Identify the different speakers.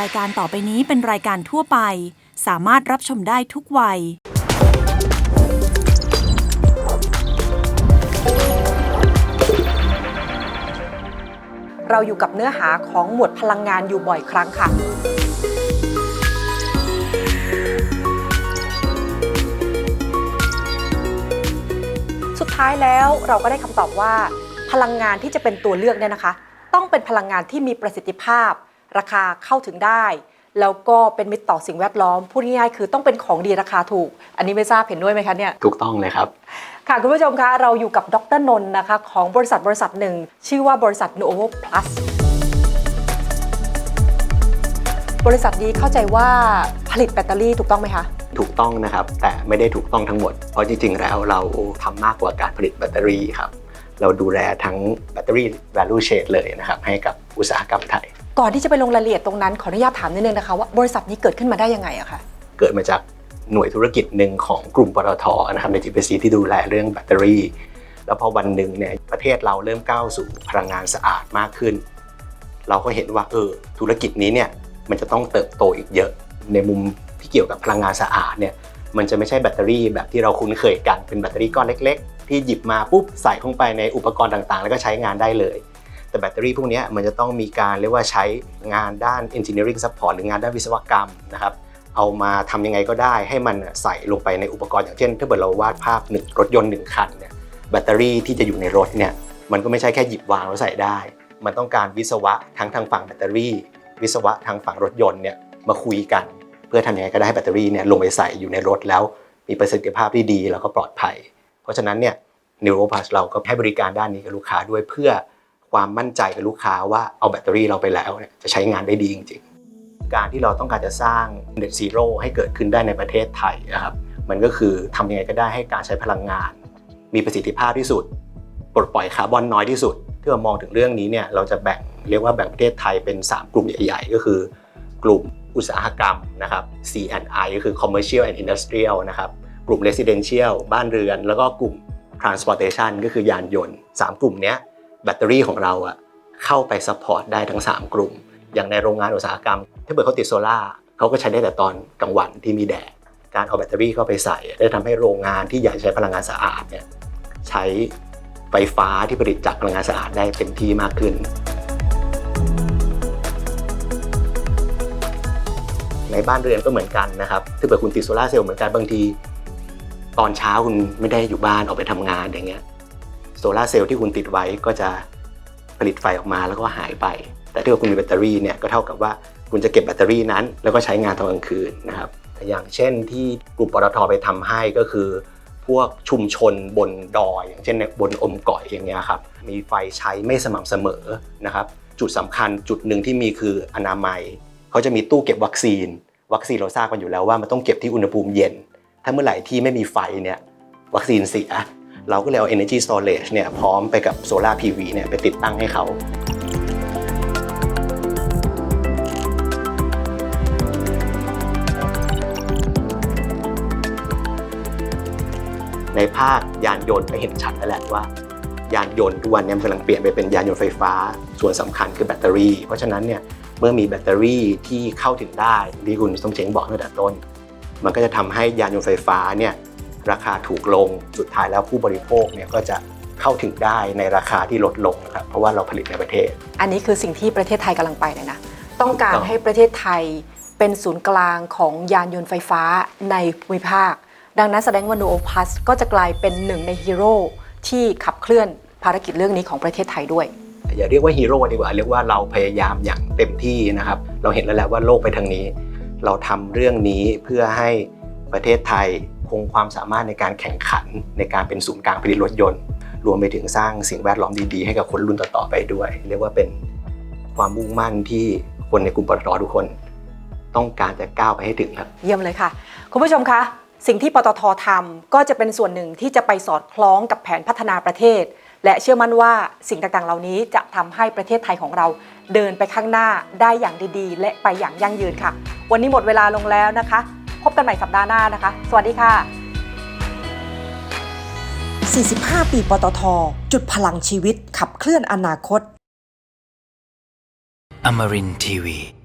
Speaker 1: รายการต่อไปนี้เป็นรายการทั่วไป สามารถรับชมได้ทุกวัย
Speaker 2: เราอยู่กับเนื้อหาของหมวดพลังงานอยู่บ่อยครั้งค่ะ สุดท้ายแล้วเราก็ได้คำตอบว่า พลังงานที่จะเป็นตัวเลือกเนี่ยนะคะ ต้องเป็นพลังงานที่มีประสิทธิภาพ ราคาเข้าถึงได้ แล้วก็เป็นมิตรต่อสิ่งแวดล้อมพูดง่ายๆคือต้องเป็นของดีราคาถูก อันนี้ไม่ทราบเห็นด้วยไหมคะเนี่ย
Speaker 3: ถูกต้องเลยครับ
Speaker 2: ค่ะคุณผู้ชมคะเราอยู่กับดรนนท์นะคะ ของบริษัทบริษัทหนึ่ง ชื่อว่าบริษัท Novo Plus บริษัทนี้เข้าใจว่าผลิตแบตเตอรี่ถูกต้องไหมคะ
Speaker 3: ถูกต้องนะครับ แต่ไม่ได้ถูกต้องทั้งหมด เพราะจริง ๆ แล้วเราทำมากกว่าการผลิตแบตเตอรี่ครับ เราดูแลทั้งแบตเตอรี่ value chain เลยนะครับ ให้กับ อุตสาหกรรมไทย
Speaker 2: ก่อนที่จะไปลงรายละเอียดตรงนั้นขออนุญาตถามนิดนึงนะคะว่าบริษัทนี้เกิดขึ้นมาได้ยังไงอะคะ
Speaker 3: เกิดมาจากหน่วยธุรกิจหนึ่งของกลุ่มปตทนะครับใน GPC ที่ดูแลเรื่องแบตเตอรี่ แล้วพอวันหนึ่งเนี่ยประเทศเราเริ่มก้าวสู่พลังงานสะอาดมากขึ้น เราก็เห็นว่าเออธุรกิจนี้เนี่ยมันจะต้องเติบโตอีกเยอะ ในมุมที่เกี่ยวกับพลังงานสะอาดเนี่ยมันจะไม่ใช่แบตเตอรี่แบบที่เราคุ้นเคยกันเป็นแบตเตอรี่ก้อนเล็ก ๆ ที่หยิบมาปุ๊บใส่เข้าไปในอุปกรณ์ต่างๆ แล้วก็ใช้งานได้เลย แต่แบตเตอรี่พวกนี้มันจะต้องมีการเรียกว่าใช้งานด้าน engineering support หรืองานด้านวิศวกรรมนะครับเอามาทำยังไงก็ได้ให้มันใส่ลงไปในอุปกรณ์อย่างเช่น ถ้าเกิดเราวาดภาพหนึ่งรถยนต์หนึ่งคันเนี่ยแบตเตอรี่ที่จะอยู่ในรถเนี่ยมันก็ไม่ใช่แค่หยิบวางแล้วใส่ได้ มันต้องการวิศวะทั้งทางฝั่งแบตเตอรี่ วิศวะทางฝั่งรถยนต์เนี่ยมาคุยกัน เพื่อทำยังไงก็ได้ให้แบตเตอรี่เนี่ยลงไปใส่อยู่ในรถแล้ว มีประสิทธิภาพที่ดีแล้วก็ปลอดภัย เพราะฉะนั้นเนี่ย n e u r o p a s เราก็ให้บริการด้านนี้กับลูกค้าด้วยเพื่อ ความมั่นใจกับลูกค้าว่าเอาแบตเตอรี่เราไปแล้วเนี่ยจะใช้งานได้ดีจริงๆ การที่เราต้องการจะสร้าง Net Zero ให้เกิดขึ้นได้ในประเทศไทยนะครับมันก็คือทำยังไงก็ได้ให้การใช้พลังงาน มีประสิทธิภาพที่สุดปลดปล่อยคาร์บอนน้อยที่สุดที่เรามองถึงเรื่องนี้เนี่ยเราจะแบ่งเรียกว่าแบ่งประเทศไทยเป็น 3 กลุ่มใหญ่ ๆ ก็คือ กลุ่มอุตสาหกรรมนะครับ C&I ก็คือ Commercial and Industrial นะครับกลุ่ม Residential บ้านเรือน แล้วก็กลุ่ม Transportation ก็คือยานยนต์ 3 กลุ่มเนี้ย แบตเตอรี่ของเราอะเข้าไปซัพพอร์ตได้ทั้ง 3 กลุ่ม อย่างในโรงงานอุตสาหกรรม ถ้าเกิดเขาติดโซล่าเขาก็ใช้ได้แต่ตอนกลางวันที่มีแดด การเอาแบตเตอรี่เข้าไปใส่ได้ทำให้โรงงานที่อยากใช้พลังงานสะอาดเนี่ยใช้ไฟฟ้าที่ผลิตจากพลังงานสะอาดได้เต็มที่มากขึ้น ในบ้านเรือนก็เหมือนกันนะครับ ถ้าเกิดคุณติดโซล่าเซลล์เหมือนกันบางที ตอนเช้าคุณไม่ได้อยู่บ้านออกไปทำงานอย่างเงี้ย โซลาร์เซลล์ที่คุณติดไว้ก็จะผลิตไฟออกมาแล้วก็หายไป แต่ถ้าคุณมีแบตเตอรี่เนี่ยก็เท่ากับว่าคุณจะเก็บแบตเตอรี่นั้น แล้วก็ใช้งานตอนกลางคืนนะครับอย่างเช่นที่กลุ่มปตทไปทำให้ก็คือ พวกชุมชนบนดอย อย่างเช่นในบนอมก่อยอย่างเงี้ยครับมีไฟใช้ไม่สม่ำเสมอนะครับจุดสำคัญจุดหนึ่งที่มีคืออนามัยเขาจะมีตู้เก็บวัคซีน วัคซีนเราทราบกันอยู่แล้วว่ามันต้องเก็บที่อุณหภูมิเย็น ถ้าเมื่อไหร่ที่ไม่มีไฟเนี่ยวัคซีนเสีย เราก็เลยเอา energy storage เนี่ยพร้อมไปกับ solar PV เนี่ยไปติดตั้งให้เขาในภาคยานยนต์ก็เห็นชัดแล้วแหละว่า ยานยนต์ทุกวันเนี้มันกำลังเปลี่ยนไปเป็นยานยนต์ไฟฟ้า ส่วนสำคัญคือแบตเตอรี่ เพราะฉะนั้นเนี่ยเมื่อมีแบตเตอรี่ที่เข้าถึงได้ที่คุณต้องเจ๋งบอกตั้งแต่ต้น มันก็จะทำให้ยานยนต์ไฟฟ้าเนี่ย ราคาถูกลงสุดท้ายแล้วผู้บริโภคเนี่ยก็จะเข้าถึงได้ในราคาที่ลดลงนะครับเพราะว่าเราผลิตในประเทศ
Speaker 2: อันนี้คือสิ่งที่ประเทศไทยกำลังไปเลยนะต้องการ
Speaker 3: ถูกต้อง
Speaker 2: ให้ประเทศไทยเป็นศูนย์กลางของยานยนต์ไฟฟ้าในภูมิภาค ดังนั้นแสดงว่า n o o p a s ก็จะกลายเป็นหนึ่งในฮีโร่ที่ขับเคลื่อนภารกิจเรื่องนี้ของประเทศไทยด้วย
Speaker 3: อย่าเรียกว่าฮีโร่ดีกว่าเรียกว่าเราพยายามอย่างเต็มที่นะครับ เราเห็นแล้วแหละว่าโลกไปทางนี้ เราทำเรื่องนี้เพื่อให้ประเทศไทยค งความสามารถในการแข่งขันในการเป็นศูนย์กลางผลิตรถยนต์ รวมไปถึงสร้างสิ่งแวดล้อมดีๆ ให้กับคนรุ่นต่อๆไปด้วย เรียกว่าเป็นความมุ่งมั่นที่คนในกลุ่มปตททุกคน ต้องการจะก้าวไปให้ถึงครับ
Speaker 2: เยี่ยมเลยค่ะ คุณผู้ชมคะ สิ่งที่ปตททำก็จะเป็นส่วนหนึ่งที่จะไปสอดคล้องกับแผนพัฒนาประเทศ และเชื่อมั่นว่าสิ่งต่างๆ เหล่านี้จะทำให้ประเทศไทยของเราเดินไปข้างหน้าได้อย่างดีๆ และไปอย่างยั่งยืนค่ะ วันนี้หมดเวลาลงแล้วนะคะ พบกันใหม่สัปดาห์หน้านะคะ สวัสดีค่ะ
Speaker 4: 45 ปีปตท จุดพลังชีวิตขับเคลื่อนอนาคต
Speaker 5: Amarin Tiwi.